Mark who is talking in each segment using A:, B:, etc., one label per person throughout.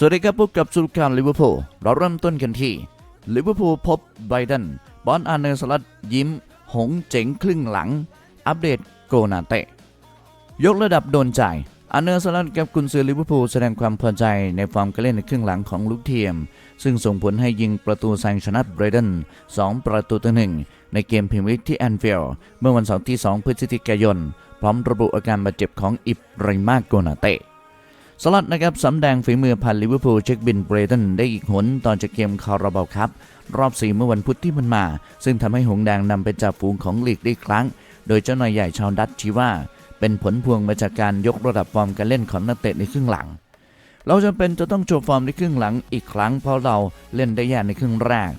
A: สวัสดีครับพบกับสุลการลิเวอร์พูลเราเริ่มต้นกันที่ลิเวอร์พูลพบไบเดนบอลอาร์เนอร์สลัดยิ้ม หงเจ๋งครึ่งหลัง อัปเดตโกนาเตะยกระดับโดนใจอาร์เนอร์สลัดกับกุนซือลิเวอร์พูลแสดงความพอใจในฟอร์มการเล่นในครึ่งหลังของลูกทีม ซึ่งส่งผลให้ยิงประตูแซงชนะไบรตัน2 ประตูต่อหนึ่งในเกมพรีเมียร์ลีกที่แอนฟิลด์เมื่อวันเสาร์ที่ 2 พฤศจิกายน พร้อมระบุอาการบาดเจ็บของอิบไรมาโกนาเต สลัดนะครับสำแดงฝีมือพันลิเวอร์พูลเช็คบินเบรตันได้อีกหนตอนจากเกมคาราบาวครับรอบ4เมื่อวันพุธที่มันมา ซึ่งทำให้หงแดงนำเป็นจ่าฝูงของลีกได้ครั้ง โดยเจ้านายใหญ่ชาวดัตชีว่า เป็นผลพวงมาจากการยกระดับฟอร์มการเล่นของนักเตะในครึ่งหลัง เราจำเป็นจะต้องโชว์ฟอร์มในครึ่งหลังอีกครั้งเพราะเราเล่นได้แย่ในครึ่งแรก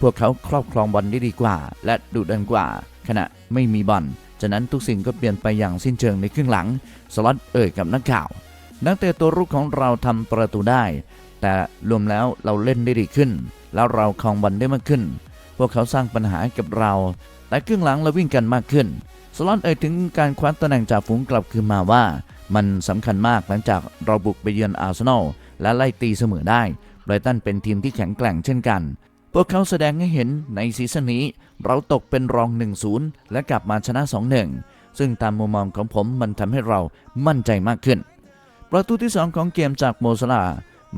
A: พวกเขาครอบครองบอลได้ดีกว่า และดุดันกว่า ขณะไม่มีบอลฉะนั้นทุกสิ่งก็เปลี่ยนไปอย่างสิ้นเชิงในครึ่งหลัง สล็อตเอ่ยกับนักข่าว นักเตะตัวรุกของเราทำประตูได้ แต่รวมแล้วเราเล่นได้ดีขึ้น แล้วเราครองบอลได้มากขึ้น พวกเขาสร้างปัญหาให้กับเราแต่ครึ่งหลังเราวิ่งกันมากขึ้น สลอนเอ่ยถึงการคว้าตำแหน่งจากฝูงกลับคืนมาว่า มันสำคัญมากหลังจากเราบุกไปเยือนอาร์เซนอลและไล่ตีเสมอได้ไบรตันเป็นทีมที่แข็งแกร่งเช่นกัน พวกเขาแสดงให้เห็นในซีซั่นนี้ เราตกเป็นรอง 1-0 และกลับมาชนะ 2-1 ซึ่งตามมุมมองของผมมันทำให้เรามั่นใจมากขึ้น ประตูที่ 2 ของเกมจากโมซาลา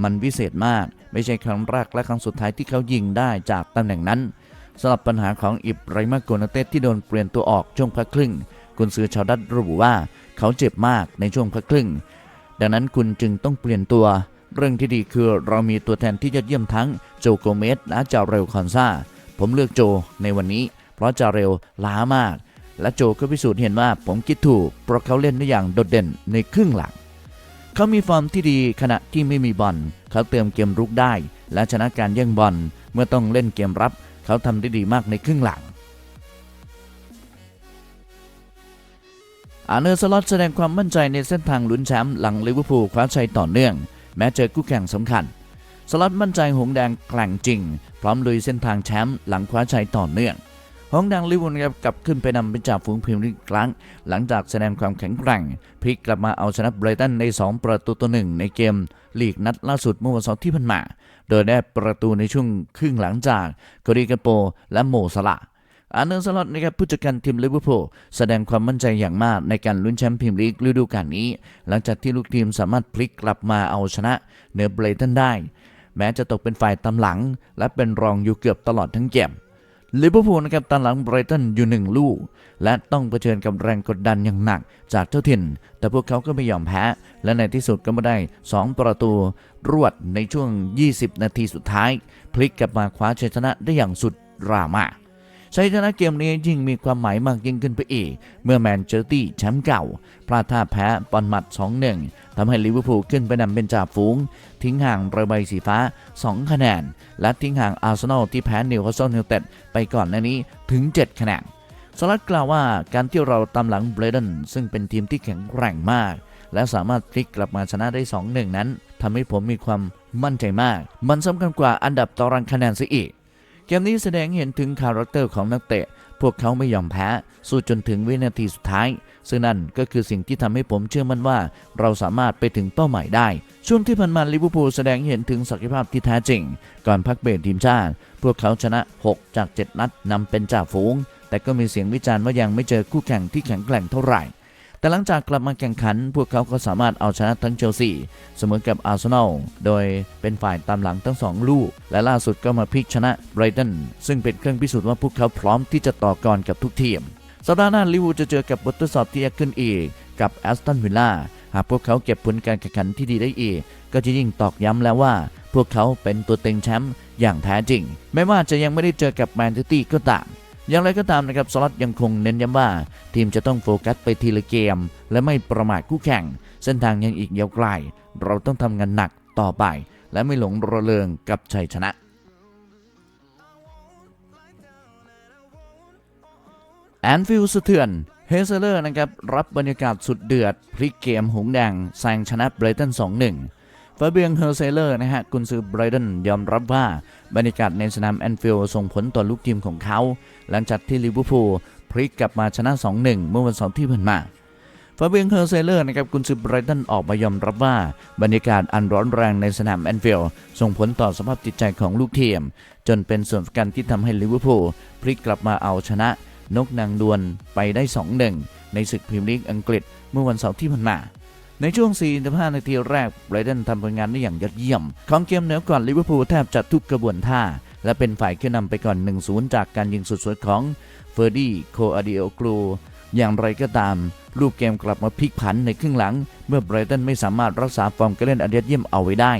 A: มันวิเศษมาก ไม่ใช่ครั้งแรกและครั้งสุดท้ายที่เขายิงได้จากตำแหน่งนั้นสำหรับปัญหาของอิบไรมาโกนาเตสที่โดนเปลี่ยนตัวออกช่วงพักครึ่งกุนซือชาวดัตระบุว่าเขาเจ็บมากในช่วงพักครึ่ง ดังนั้นคุณจึงต้องเปลี่ยนตัว เรื่องที่ดีคือเรามีตัวแทนที่ยอดเยี่ยมทั้งโจโกเมสและจาเรลคอนซาผมเลือกโจในวันนี้ เพราะจาเรลล้ามาก และโจก็พิสูจน์เห็นว่าผมคิดถูกเพราะเขาเล่นได้อย่างโดดเด่นในครึ่งหลัง เขามีฟอร์มที่ดีขณะที่ไม่มีบอลเขาเติมเกมรุกได้ และชนะการแย่งบอลเมื่อต้องเล่นเกมรับ เขาทำได้ดีมากในครึ่งหลังอาเนอร์สล็อตแสดงความมั่นใจในเส้นทางลุ้นแชมป์หลังลิเวอร์พูลคว้าชัยต่อเนื่อง แม้เจอคู่แข่งสำคัญ สล็อตมั่นใจหงแดงแกร่งจริง พร้อมลุยเส้นทางแชมป์หลังคว้าชัยต่อเนื่อง หงส์แดงลิวอร์พูลกลับขึ้นไปนำเป็นจ่าฝูงพรีเมียร์ลีกอีกครั้ง หลังจากแสดงความแข็งแกร่งพลิกกลับมาเอาชนะไบรตันใน 2 ประตูต่อหนึ่งในเกมลีกนัดล่าสุดเมื่อวันเสาร์ที่ผ่านมา โดยได้ประตูในช่วงครึ่งหลังจากกริกาโปและโมซาลาอาร์เนอร์สล็อตนะครับผู้จัดการทีมลิเวอร์พูลแสดงความมั่นใจอย่างมากในการลุ้นแชมป์พรีเมียร์ลีกฤดูกาลนี้ หลังจากที่ลูกทีมสามารถพลิกกลับมาเอาชนะเหนือเบรตันได้ แม้จะตกเป็นฝ่ายตามหลัง และเป็นรองอยู่เกือบตลอดทั้งเกม ลิเวอร์พูลนะครับตามหลังไบรตันอยู่หนึ่งลูก และต้องเผชิญกับแรงกดดันอย่างหนักจากเจ้าถิ่น แต่พวกเขาก็ไม่ยอมแพ้ และในที่สุดก็มาได้ 2 ประตู รวดในช่วง 20 นาทีสุดท้าย พลิกกลับมาคว้าชัยชนะได้อย่างสุดดราม่า ชัยชนะเกมนี้ยิ่งมีความหมายมากยิ่งขึ้นไปอีก เมื่อแมนเชสเตอร์แชมป์เก่า พลาดท่าแพ้บอลหมัด 2-1 ทำให้ลิเวอร์พูลขึ้นไปนำเป็นจ่าฝูง ทิ้งห่างเรือใบสีฟ้า 2 คะแนน และทิ้งห่างอาร์เซนอลที่แพ้นิวคาสเซิลยูไนเต็ดไปก่อนหน้านี้ถึง 7 คะแนนสลัดกล่าวว่าการที่เราตามหลังเบรดันซึ่งเป็นทีมที่แข็งแกร่งมาก และสามารถพลิกกลับมาชนะได้ 2-1 นั้นทำให้ผมมีความมั่นใจมาก มันสำคัญกว่าอันดับตารางคะแนนซะอีก เกมนี้แสดงเห็นถึงคาแรคเตอร์ของนักเตะ พวกเขาไม่ยอมแพ้ สู้จนถึงวินาทีสุดท้าย ซึ่งนั่นก็คือสิ่งที่ทำให้ผมเชื่อมั่นว่า เราสามารถไปถึงเป้าหมายได้ ช่วงที่ผ่านมาลิเวอร์พูลแสดงเห็นถึงศักยภาพที่แท้จริง ก่อนพักเบรกทีมชาติ พวกเขาชนะ 6 จาก 7 นัดนำเป็นจ่าฝูง แต่ก็มีเสียงวิจารณ์ว่ายังไม่เจอคู่แข่งที่แข็งแกร่งเท่าไหร่ แต่หลังจากกลับมาแข่งขัน พวกเขาก็สามารถเอาชนะทั้งเชลซีเสมอกับอาร์เซนอลโดยเป็นฝ่ายตามหลังทั้งสองลูก และล่าสุดก็มาพลิกชนะไบรตันซึ่งเป็นเครื่องพิสูจน์ว่าพวกเขาพร้อมที่จะต่อกรกับทุกทีมสัปดาห์หน้าลิเวอร์จะเจอกับบททดสอบที่ยากขึ้นอีกกับแอสตันวิลล่าหากพวกเขาเก็บผลการแข่งขันที่ดีได้อีก ก็จะยิ่งตอกย้ำแล้วว่า พวกเขาเป็นตัวเต็งแชมป์อย่างแท้จริงแม้ว่าจะยังไม่ได้เจอกับแมนซิตี้ก็ตาม อย่างไรก็ตามนะครับสล็อตยังคงเน้นย้ำว่า ทีมจะต้องโฟกัสไปทีละเกม และไม่ประมาทคู่แข่ง เส้นทางยังอีกยาวไกล เราต้องทำงานหนักต่อไป และไม่หลงระเริงกับชัยชนะแอนฟิลด์สะเทือนเฮเซเลอร์นะครับ รับบรรยากาศสุดเดือด พลิกเกมหงแดงแซงชนะไบรตัน2-1 ฟาเบียงเฮอร์เซเลอร์นะฮะกุนซือไบรตันยอมรับว่าบรรยากาศในสนามแอนฟิลด์ส่งผลต่อลูกทีมของเขา หลังจากที่ลิเวอร์พูลพลิกกลับมาชนะ 2-1 เมื่อวันเสาร์ที่ผ่านมาฟาเบียงเฮอร์เซเลอร์นะครับกุนซือไบรตันออกมายอมรับว่าบรรยากาศอันร้อนแรงในสนามแอนฟิลด์ส่งผลต่อสภาพจิตใจของลูกทีม จนเป็นส่วนสำคัญที่ทำให้ลิเวอร์พูลพลิกกลับมาเอาชนะนกนางดวนไปได้ 2-1 ในศึกพรีเมียร์ลีกอังกฤษเมื่อวันเสาร์ที่ผ่านมา ในช่วง 45 นาทีแรกไบรตันทำผลงานได้อย่างยอดเยี่ยม ของเกมเหนือก่อนลิเวอร์พูลแทบจะทุกกระบวนท่า และเป็นฝ่ายขึ้นนำไปก่อน 1-0 จากการยิงสุดสวยของเฟอร์ดี้โคอาดิโอกลูอย่างไรก็ตามรูปเกมกลับมาพลิกผันในครึ่งหลัง เมื่อไบรตันไม่สามารถรักษาฟอร์มการเล่นอันยอดเยี่ยมเอาไว้ได้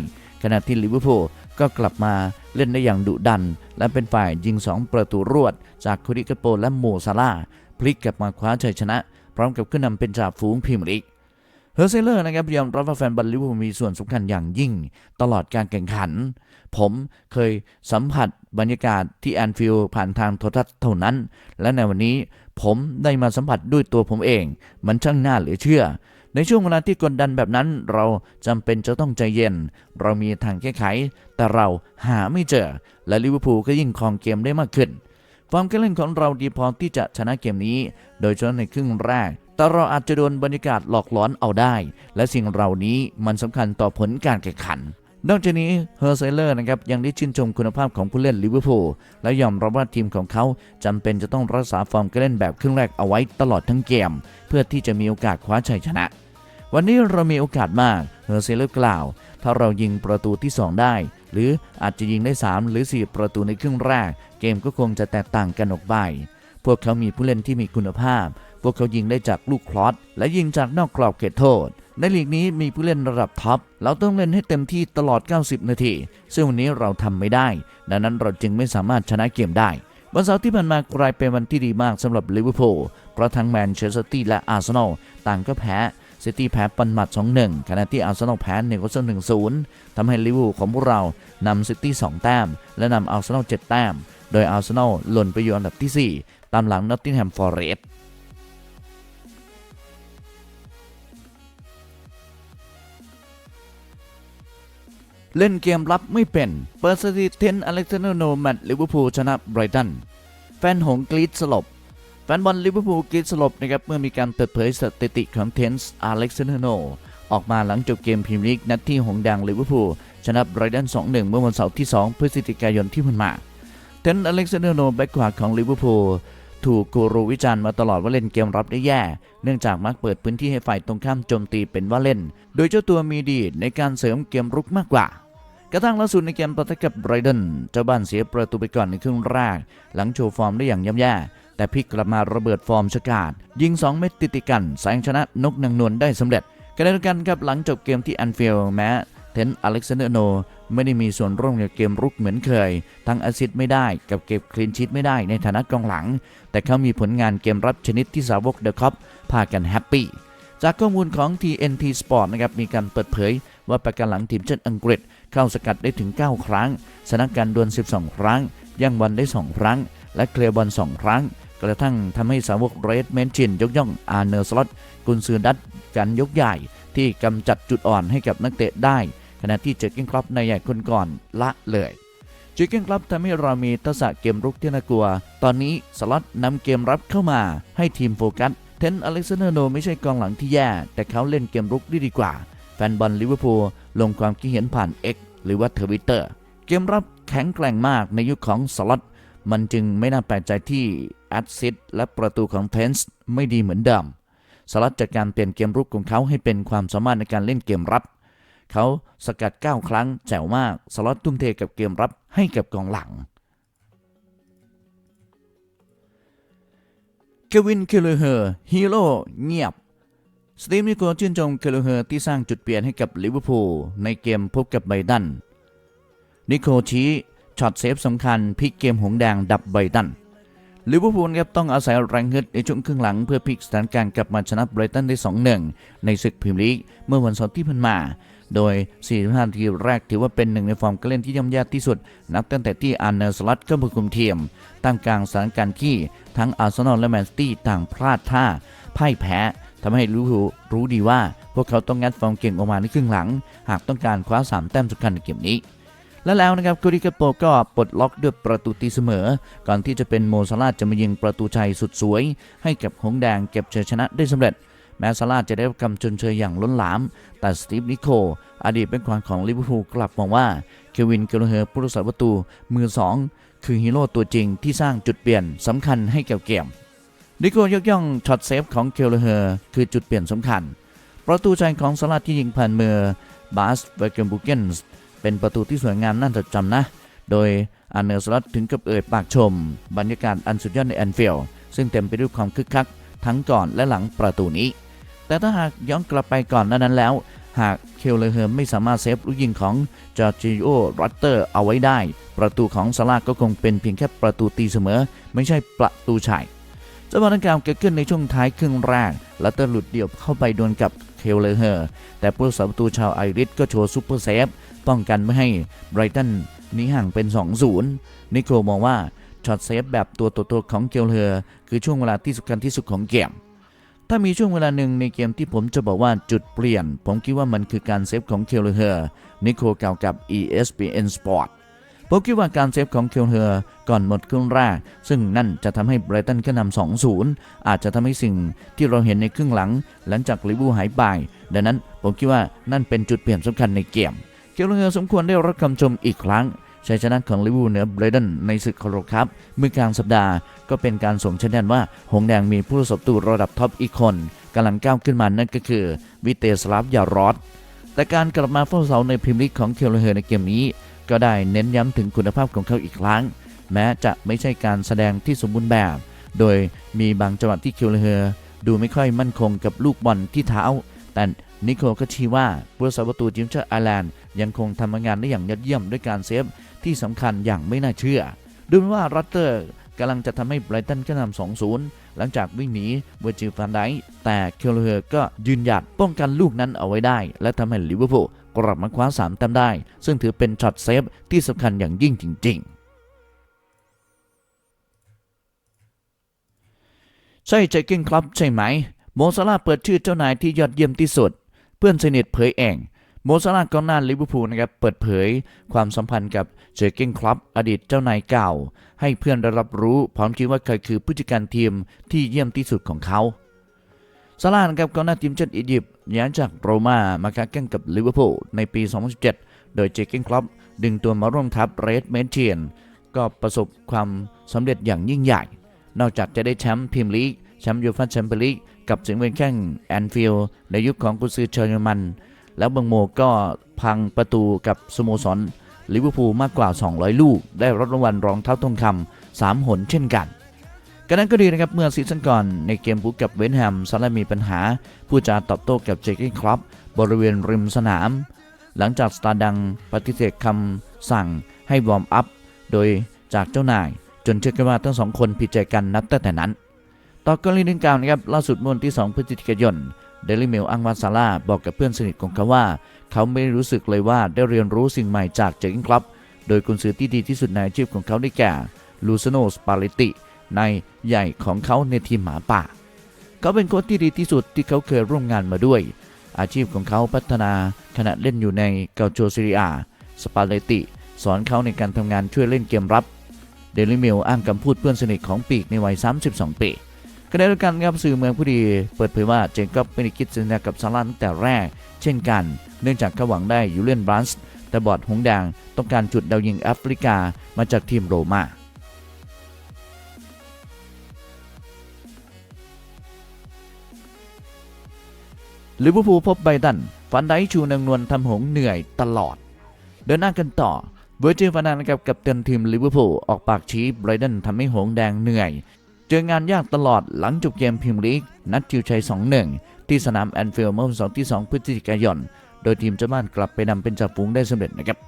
A: ขณะที่ลิเวอร์พูลก็กลับมาเล่นได้อย่างดุดัน และเป็นฝ่ายยิง 2 ประตูรวด จากคดิกโปและโมซาลาพลิกกลับมาคว้าชัยชนะ พร้อมกับขึ้นนำเป็นจ่าฝูงพรีเมียร์ลีก เฮอร์เซเลอร์นะครับยอมรับว่าแฟนบอลลิเวอร์พูลมีส่วนสำคัญอย่างยิ่ง ตลอดการแข่งขัน ผมเคยสัมผัสบรรยากาศที่แอนฟิลด์ผ่านทางโทรทัศน์เท่านั้น และในวันนี้ผมได้มาสัมผัสด้วยตัวผมเอง มันช่างน่าเหลือเชื่อ ในช่วงเวลาที่กดดันแบบนั้น เราจำเป็นจะต้องใจเย็น เรามีทางแก้ไข แต่เราหาไม่เจอ และลิเวอร์พูลก็ยิ่งครองเกมได้มากขึ้นฟอร์มการเล่นของเราดีพอที่จะชนะเกมนี้ โดยเฉพาะในครึ่งแรก แต่เราอาจจะโดนบรรยากาศหลอกหลอนเอาได้ และสิ่งเหล่านี้มันสำคัญต่อผลการแข่งขันนอกจากนี้เฮอร์เซเลอร์นะครับยังได้ชื่นชมคุณภาพของผู้เล่นลิเวอร์พูลและยอมรับว่าทีมของเขาจำเป็นจะต้องรักษาฟอร์มการเล่นแบบครึ่งแรกเอาไว้ตลอดทั้งเกม เพื่อที่จะมีโอกาสคว้าชัยชนะ วันนี้เรามีโอกาสมากเฮอร์เซเลอร์กล่าว ถ้าเรายิงประตูที่ 2 ได้ หรืออาจจะยิงได้ 3 หรือ 4 ประตูในครึ่งแรก เกมก็คงจะแตกต่างกันออกไปพวกเขามีผู้เล่นที่มีคุณภาพ พวกเขายิงได้จากลูกคลอสและยิงจากนอกกรอบเขตโทษ ในลีกนี้มีผู้เล่นระดับท็อป เราต้องเล่นให้เต็มที่ตลอด 90 นาที ซึ่งวันนี้เราทำไม่ได้ ดังนั้นเราจึงไม่สามารถชนะเกมได้ วันเสาร์ที่ผ่านมากลายเป็นวันที่ดีมากสำหรับลิเวอร์พูล เพราะทั้งแมนเชสเตอร์ตี้และอาร์เซนอลต่างก็แพ้ซิตี้แพ้ปันหมัด 2-1 ขณะที่อาร์เซนอลแพ้1ก็เซ1-0 ทำให้ลิเวอร์พูลของพวกเรานำซิตี้ 2 แต้ม และนำอาร์เซนอล 7 แต้ม โดยอาร์เซนอลหล่นไปอยู่อันดับที่ 4 ตามหลังนอตติงแฮมฟอร์เรสต์ เล่นเกมรับไม่เป็น เปิดสถิติเทนอเล็กซานเดอร์โนแมตลิเวอร์พูลชนะไบรตัน แฟนหงกรีดสลบ แฟนบอลลิเวอร์พูลกรีดสลบนะครับ เมื่อมีการเปิดเผยสถิติของเทนส์อเล็กซานเดอร์โนออกมาหลังจบเกมพรีเมียร์ลีกนัดที่หงส์แดงลิเวอร์พูลชนะไบรตัน 2-1 เมื่อวันเสาร์ที่ 2 พฤศจิกายนที่ผ่านมา เทนอเล็กซานเดอร์โนแบ็กขวาของลิเวอร์พูลถูกกูรูวิจารณ์มาตลอดว่าเล่นเกมรับได้แย่ เนื่องจากมักเปิดพื้นที่ให้ฝ่ายตรงข้ามโจมตีเป็นว่าเล่น โดยเจ้าตัวมีดีในการเสริมเกมรุกมากกว่า กระทั่งล่าสุดในเกมปะทะกับไรตันเจ้าบ้านเสียประตูไปก่อนในครึ่งแรก หลังโชว์ฟอร์มได้อย่างย่ำแย่ แต่พลิกกลับมาระเบิดฟอร์มชะกาดยิง 2 เม็ดติดติดกันแซงชนะนกนางนวลได้สำเร็จขณะเดียวกันครับหลังจบเกมที่แอนฟิลแม้เทนอเล็กซานเดอร์โน ไม่ได้มีส่วนร่วมกับเกมรุกเหมือนเคย ทั้งแอซิสต์ไม่ได้กับเก็บคลีนชีตไม่ได้ในฐานะกองหลัง แต่เขามีผลงานเกมรับชนิดที่สาวกเดอะคอปพากันแฮปปี้จากข้อมูลของ TNT Sport นะครับมีการเปิดเผยว่าประกันหลังทีมชาติอังกฤษ เข้าสกัดได้ถึง 9 ครั้ง ชนะการดวล 12 ครั้ง ย่างบอลได้ 2 ครั้ง และเคลียร์บอล 2 ครั้ง กระทั่งทำให้สาวกเรดเมนชินยกย่องอาร์เนอร์สล็อตกุนซือดัตกันยกใหญ่ที่กำจัดจุดอ่อนให้กับนักเตะได้ ขณะที่เจอเกิ้งครอปในใหญ่คนก่อนละเลยเจอเกิ้งครอปทำให้เรามีทักษะเกมรุกที่น่ากลัว ตอนนี้สล็อตนำเกมรับเข้ามาให้ทีมโฟกัสเทนอเล็กซานเดอร์โนไม่ใช่กองหลังที่แย่ แต่เขาเล่นเกมรุกได้ดีกว่า แฟนบอลลิเวอร์พูล ลงความคิดเห็นผ่าน X หรือว่าทวิตเตอร์เกมรับแข็งแกร่งมากในยุคของสล็อตมันจึงไม่น่าแปลกใจที่แอดซิดและประตูของเทนส์ไม่ดีเหมือนเดิมสล็อตจากการเปลี่ยนเกมรุกของเขาให้เป็นความสามารถในการเล่นเกมรับ เขาสกัด 9 ครั้งแจ๋วมากสล็อตทุ่มเทกับเกมรับให้กับกองหลังเควินเคลเฮอร์ฮีโร่เงียบ สตีฟนิโกชื่นชมเคลเฮอร์ที่สร้างจุดเปลี่ยนให้กับลิเวอร์พูลในเกมพบกับไบรตัน นิโคชี้ช็อตเซฟสำคัญพลิกเกมหงแดงดับไบรตันลิเวอร์พูลครับต้องอาศัยแรงฮึดในช่วงครึ่งหลังเพื่อพลิกสถานการณ์กลับมาชนะไบรตันได้ 2-1 ในศึกพรีเมียร์ลีกเมื่อวันเสาร์ที่ผ่านมา โดย 45 นาทีแรกถือว่าเป็นหนึ่งในฟอร์มการเล่นที่ย่ำแย่ที่สุด นับตั้งแต่ที่อาร์เนอร์สลัตเข้ามาคุมทีมตั้งกลางสถานการณ์ที่ทั้งอาร์เซนอลและแมนซิตี้ต่างพลาดท่าพ่ายแพ้ ทำให้ลิเวอร์พูลรู้ดีว่าพวกเขาต้องงัดฟอร์มเก่งออกมาในครึ่งหลัง หากต้องการคว้า 3 แต้มสำคัญในเกมนี้ และแล้วนะครับกูริกาโปก็ปลดล็อกด้วยประตูตีเสมอ ก่อนที่จะเป็นโมซาลาจะมายิงประตูชัยสุดสวย ให้กับหงแดงเก็บชัยชนะได้สำเร็จ แม้ซาร่าจะได้รับคำชมเชยอย่างล้นหลาม แต่สตีฟนิโคลอดีตเป็นควานของลิเวอร์พูลกลับมองว่าเควินเกลเฮอร์ผู้รักษาประตูมือสองคือฮีโร่ตัวจริงที่สร้างจุดเปลี่ยนสำคัญให้แก่เกม นิโคลยกย่องช็อตเซฟของเกลเฮอร์คือจุดเปลี่ยนสำคัญ ประตูใจของซาร่าที่ยิงผ่านมือบาสเวเกนบูเกนส์เป็นประตูที่สวยงามน่าจดจำนะ โดยอันเนอร์สลัตถึงกับเอ่ยปากชม บรรยากาศอันสุดยอดในแอนฟิลด์ซึ่งเต็มไปด้วยความคึกคัก ทั้งก่อนและหลังประตูนี้ แต่ถ้าหากย้อนกลับไปก่อนนั้นแล้ว หากเคลเลเฮอร์ไม่สามารถเซฟลูกยิงของจอร์จิโอรัตเตอร์เอาไว้ได้ ประตูของซาร่าก็คงเป็นเพียงแค่ประตูตีเสมอ ไม่ใช่ประตูชัย สถานการณ์เกิดขึ้นในช่วงท้ายครึ่งแรกลัตเตอร์หลุดเดี่ยวเข้าไปดวลกับเคลเลเฮอร์แต่ผู้รักษาประตูชาวไอริสก็โชว์ซูเปอร์เซฟป้องกันไม่ให้ไบรตันหนีห่างเป็น 2-0 นิโคลมองว่าช็อตเซฟแบบตัวตัวของเกลเฮอร์คือช่วงเวลาที่สำคัญที่สุดของเกมถ้ามีช่วงเวลาหนึ่งในเกมที่ผมจะบอกว่าจุดเปลี่ยน ผมคิดว่ามันคือการเซฟของเคลเฮอร์นิโคลกล่าวกับ ESPN Sport ผมคิดว่าการเซฟของเคลเฮอร์ก่อนหมดครึ่งแรก ซึ่งนั่นจะทำให้ไบรตันขึ้นนำ2-0อาจจะทำให้สิ่งที่เราเห็นในครึ่งหลัง หลังจากลิเวอร์พูหายไป ดังนั้นผมคิดว่านั่นเป็นจุดเปลี่ยนสำคัญในเกม เคลเฮอร์สมควรได้รับคำชมอีกครั้งชัยชนะของลิเวอร์พูลเหนือไบรตันในศึกคาร์คัพเมื่อกลางสัปดาห์ก็เป็นการส่งชัญญาณว่า หงแดงมีผู้ประตูระดับท็อปอีกคนกำลังก้าวขึ้นมานั่นก็คือวิเตสลาฟยารอดแต่การกลับมาเฝ้าเสาในพรีเมียร์ลีกของเคลเฮอร์ในเกมนี้ ก็ได้เน้นย้ำถึงคุณภาพของเขาอีกครั้ง แม้จะไม่ใช่การแสดงที่สมบูรณ์แบบ โดยมีบางจังหวะที่เคลเฮอร์ดูไม่ค่อยมั่นคงกับลูกบอลที่เท้า แต่นิโคลก็ชี้ว่าผู้รักษาประตูทีมชาติไอร์แลนด์ยังคงทำงานได้อย่างยอดเยี่ยมด้วยการเซฟที่สำคัญอย่างไม่น่าเชื่อ ดูเหมือนว่ารัตเตอร์กำลังจะทำให้ไบรตันขึ้นนำ2-0 หลังจากวิ่งหนีเวอร์จิลฟันไดแต่เคลเฮอร์ก็ยืนหยัดป้องกันลูกนั้นเอาไว้ได้ และทำให้ลิเวอร์พูล กลับมาคว้า3แต้มได้ ซึ่งถือเป็นช็อตเซฟที่สำคัญอย่างยิ่งจริง ๆใช่เจกินครับใช่ไหม โมซาลาเปิดชื่อเจ้านายที่ยอดเยี่ยมที่สุด เพื่อนสนิทเผยเองโมซาลากองหน้าลิเวอร์พูลนะครับเปิดเผย ความสัมพันธ์กับเจอร์เกนคลับอดีตเจ้านายเก่า ให้เพื่อนได้รับรู้พร้อมคิดว่าใครคือผู้จัดการทีมที่เยี่ยมที่สุดของเขา ซาลาห์นะครับกองหน้าทีมชาติอียิปต์ย้ายจากโรม่ามาค้าแข่งกับลิเวอร์พูลในปี 2017 โดยเจอร์เกนคลับดึงตัวมาร่วมทัพเรดเมนเทียนก็ประสบความสำเร็จอย่างยิ่งใหญ่ นอกจากจะได้แชมป์พรีเมียร์ลีกแชมป์ยูฟ่าแชมเปี้ยนลีกกับสิงห์เวนแข้งแอนฟิลด์ในยุคของกุซือเชอร์มัน แล้วบังโมก็พังประตูกับสโมสรลิเวอร์พูลมากกว่า 200 ลูก ได้รับรางวัลรองเท้าทองคำสามหนเช่นกัน กันนั้นก็ดีนะครับเมื่อซีซั่นก่อนในเกมบุกกับเวนแฮมซาร่ามีปัญหา ผู้จาตอบโต้กับเจคกี้ครอปบริเวณริมสนาม หลังจากสตาร์ดังปฏิเสธคำสั่งให้วอร์มอัพโดยจากเจ้านาย จนเชื่อกันว่าทั้งสองคนผิดใจกันนับตั้งแต่นั้นต่อกรณีดังกล่าวนะครับล่าสุดเมื่อวันที่ 2 พฤศจิกายนเดลิเมลอังวาซาร่าบอกกับเพื่อนสนิทของเขาว่า เขาไม่รู้สึกเลยว่าได้เรียนรู้สิ่งใหม่จากเจคิงคลับโดยกุนซือที่ดีที่สุดในอาชีพของเขาได้แก่ลูซโนสปาเลติ ในใหญ่ของเขาในทีมหมาป่า เขาเป็นโค้ชที่ดีที่สุดที่เขาเคยร่วมงานมาด้วย อาชีพของเขาพัฒนาขณะเล่นอยู่ในเกาโจซิริอาสปาเลติ สอนเขาในการทำงานช่วยเล่นเกมรับ เดลิเมลอ้างคำพูดเพื่อนสนิทของปีกในวัย 32 ปีขณะเดียวกันครับสื่อเมืองผู้ดีเปิดเผยว่าเจนก็ไม่ได้คิดสัญญากับซาร่าตั้งแต่แรก เช่นกัน เนื่องจากเขาหวังได้ยูเลียนบรันส์แต่บอดหงแดงต้องการจุดดาวยิงแอฟริกามาจากทีมโรม่า ลิเวอร์พูลพบไบตันฟันไดชูนางนวลทำหงเหนื่อยตลอด เดินหน้ากันต่อเวอร์จิลฟานันกับกับเต็นทีมลิเวอร์พูลออกปากชี้ไบรตันทำให้หงแดงเหนื่อย เจองานยากตลอดหลังจบเกมพิมลีก นัดจิวชัย 2-1 ที่สนามแอนฟิลด์เมื่อวันเสาร์ที่ 2 พฤศจิกายน โดยทีมเจ้าบ้านกลับไปนำเป็นจ่าฝูงได้สำเร็จนะครับ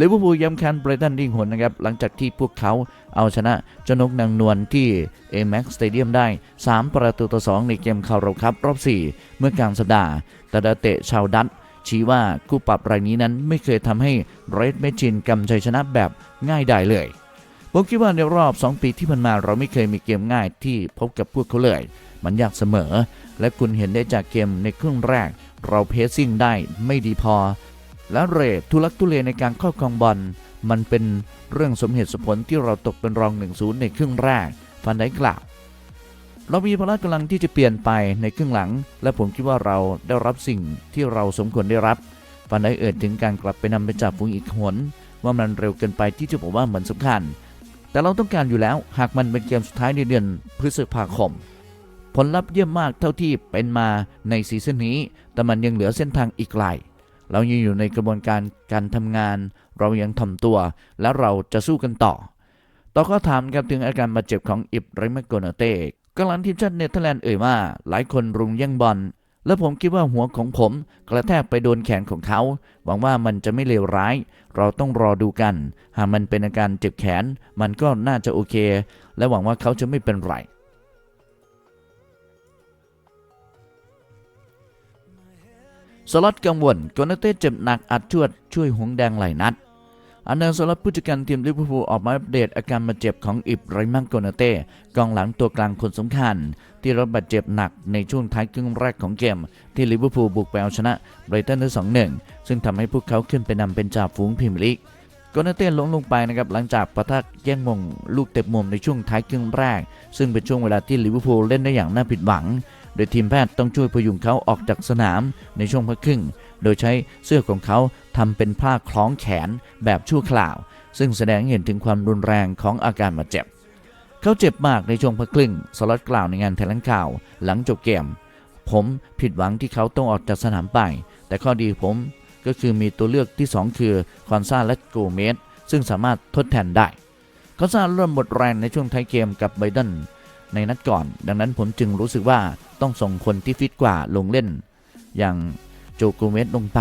A: ลิเวอร์พูลย้ำแค้นไบรตันดิ่งหนนะครับ หลังจากที่พวกเขาเอาชนะจนกนางนวลที่เอแม็กสเตเดียมได้ 3 ประตูต่อ 2 ในเกมคาร์โรคัพรอบ 4 เมื่อกลางสัปดาห์แต่ดาเตะชาวดัตช์ชี้ว่าคู่ปรับรายนี้นั้นไม่เคยทำให้เรดเมจินกำชัยชนะแบบง่ายได้เลยผมคิดว่าในรอบ 2 ปีที่ผ่านมาเราไม่เคยมีเกมง่ายที่พบกับพวกเขาเลย มันยากเสมอ และคุณเห็นได้จากเกมในครึ่งแรก เราเพสซิ่งได้ไม่ดีพอ และเรททุลักทุเลในการครอบครองบอลมันเป็นเรื่องสมเหตุสมผลที่เราตกเป็นรอง 1-0 ในครึ่งแรกฟันได้กล่าวเรามีพละกำลังที่จะเปลี่ยนไปในครึ่งหลัง และผมคิดว่าเราได้รับสิ่งที่เราสมควรได้รับฟันได้เอ่ยถึงการกลับไปนำไปจับฝูงอีกหนว่ามันเร็วเกินไปที่จะบอกว่าเหมือนสำคัญ แต่เราต้องการอยู่แล้วหากมันเป็นเกมสุดท้ายในเดือนพฤษภาคม ผลลัพธ์เยี่ยมมากเท่าที่เป็นมาในซีซั่นนี้ แต่มันยังเหลือเส้นทางอีกไกล เรายังอยู่ในกระบวนการการทำงาน เรายังทำตัว และเราจะสู้กันต่อ ต่อข้อถามครับถึงอาการบาดเจ็บของอิบราฮิมโกนาเตกำลังทีมชาติเนเธอร์แลนด์เอ่ยว่า หลายคนรุมแย่งบอลและผมคิดว่าหัวของผมกระแทกไปโดนแขนของเขา หวังว่ามันจะไม่เลวร้าย เราต้องรอดูกัน หากมันเป็นอาการเจ็บแขน มันก็น่าจะโอเค และหวังว่าเขาจะไม่เป็นไร สล็อตกังวลโกนาเต้เจ็บหนักอัดชวดช่วยหงแดงหลายนัด อันเดอร์สล็อตผู้จัดการทีมลิเวอร์พูลออกมาอัปเดตอาการบาดเจ็บของอิบไราฮิมโกนาเต้กองหลังตัวกลางคนสำคัญ ที่รับบาดเจ็บหนักในช่วงท้ายครึ่งแรกของเกม ที่ลิเวอร์พูลบุกไปเอาชนะไบรตันได้สองหนึ่งซึ่งทำให้พวกเขาขึ้นไปนำเป็นจ่าฝูงพรีเมียร์ลีกโกนาเต้ล้มลงไปนะครับหลังจากปะทะแย่งมงลูกเตะมุมในช่วงท้ายครึ่งแรก ซึ่งเป็นช่วงเวลาที่ลิเวอร์พูลเล่นได้อย่างน่าผิดหวัง โดยทีมแพทย์ต้องช่วยพยุงเขาออกจากสนามในช่วงพักครึ่ง โดยใช้เสื้อของเขาทำเป็นผ้าคล้องแขนแบบชั่วคราว ซึ่งแสดงเห็นถึงความรุนแรงของอาการบาดเจ็บ เขาเจ็บมากในช่วงพักครึ่ง สล็อตกล่าวในงานแถลงข่าวหลังจบเกม ผมผิดหวังที่เขาต้องออกจากสนามไป แต่ข้อดีผมก็คือมีตัวเลือกที่ 2 คือคอนซาและโกเมสซึ่งสามารถทดแทนได้คอนซาเริ่มหมดแรงในช่วงท้ายเกมกับไบเดน ในนัดก่อน ดังนั้นผมจึงรู้สึกว่าต้องส่งคนที่ฟิตกว่าลงเล่น อย่างโจโกเมสลงไป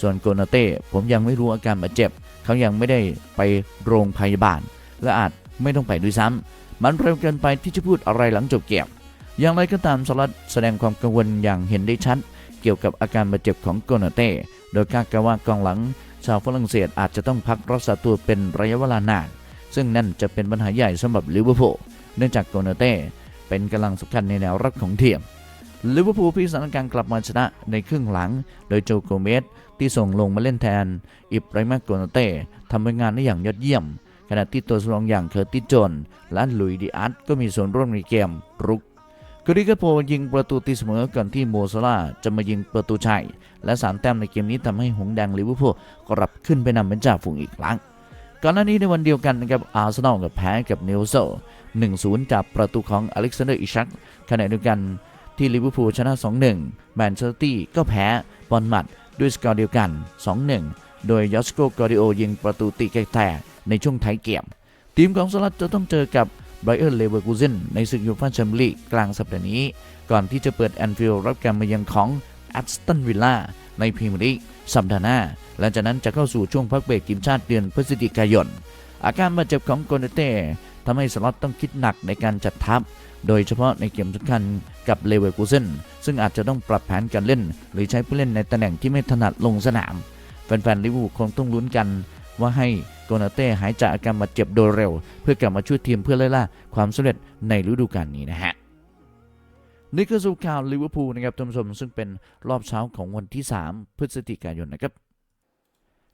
A: ส่วนโกนาเต้ผมยังไม่รู้อาการบาดเจ็บ เขายังไม่ได้ไปโรงพยาบาล และอาจไม่ต้องไปด้วยซ้ำมันเร็วเกินไปที่จะพูดอะไรหลังจบเกมอย่างไรก็ตามสลัดแสดงความกังวลอย่างเห็นได้ชัด เกี่ยวกับอาการบาดเจ็บของโกนาเต้โดยคาดการณ์ว่ากองหลังชาวฝรั่งเศสอาจจะต้องพักรักษาตัวเป็นระยะเวลานาน ซึ่งนั่นจะเป็นปัญหาใหญ่สำหรับลิเวอร์พูล เนื่องจากโกนเต้เป็นกำลังสำคัญในแนวรับของทีมลิเวอร์พูลพิสถานการณ์กลับมาชนะในครึ่งหลัง โดยโจโกเมสที่ส่งลงมาเล่นแทน อิบราฮิมโกนเต้ทำงานได้อย่างยอดเยี่ยม ขณะที่ตัวสำรองอย่างเคอร์ติสโจนและลุยดิอาร์ตก็มีส่วนร่วมในเกมรุกกริกาโปยิงประตูตีเสมอก่อนที่โมซาลาจะมายิงประตูชัย และสามแต้มในเกมนี้ทำให้หงแดงลิเวอร์พูลกลับขึ้นไปนำเป็นจ่าฝูงอีกครั้ง ก่อนหน้านี้ในวันเดียวกันนะครับอาร์เซนอลกับแพ้กับนิวเซ 1-0 จากประตูของอเล็กซานเดอร์อิชักขณะเดียวกันที่ลิเวอร์พูลชนะ 2-1 แมนเชสเตอร์ตี้ก็แพ้บอลหมัดด้วยสกอร์เดียวกัน 2-1 โดยยอสโกกอริโอยิงประตูตีไกลแตกในช่วงท้ายเกม ทีมของสลัดจะต้องเจอกับไบรอันเลเวอร์คูเซนในศึกยูฟ่าแชมเปี้ยนลีกกลางสัปดาห์นี้ ก่อนที่จะเปิดแอนฟิลด์รับการมาเยือนของแอสตันวิลล่าในพรีเมียร์ลีกสัปดาห์หน้า หลังจากนั้นจะเข้าสู่ช่วงพักเบรกทีมชาติเดือนพฤศจิกายน อาการบาดเจ็บของโกนเต้ ทำให้สล็อตต้องคิดหนักในการจัดทัพ โดยเฉพาะในเกมสำคัญกับเลเวอร์คูเซนซึ่งอาจจะต้องปรับแผนการเล่น หรือใช้ผู้เล่นในตำแหน่งที่ไม่ถนัดลงสนาม แฟนๆลิเวอร์พูลคงต้องลุ้นกันว่าให้โกนาเต้หายจากอาการบาดเจ็บโดยเร็ว เพื่อกลับมาช่วยทีมเพื่อไล่ล่าความสำเร็จในฤดูกาลนี้นะฮะนี่คือสุข่าวลิเวอร์พูลนะครับท่านผู้ชมซึ่งเป็นรอบเช้าของวันที่ 3 พฤศจิกายนนะครับ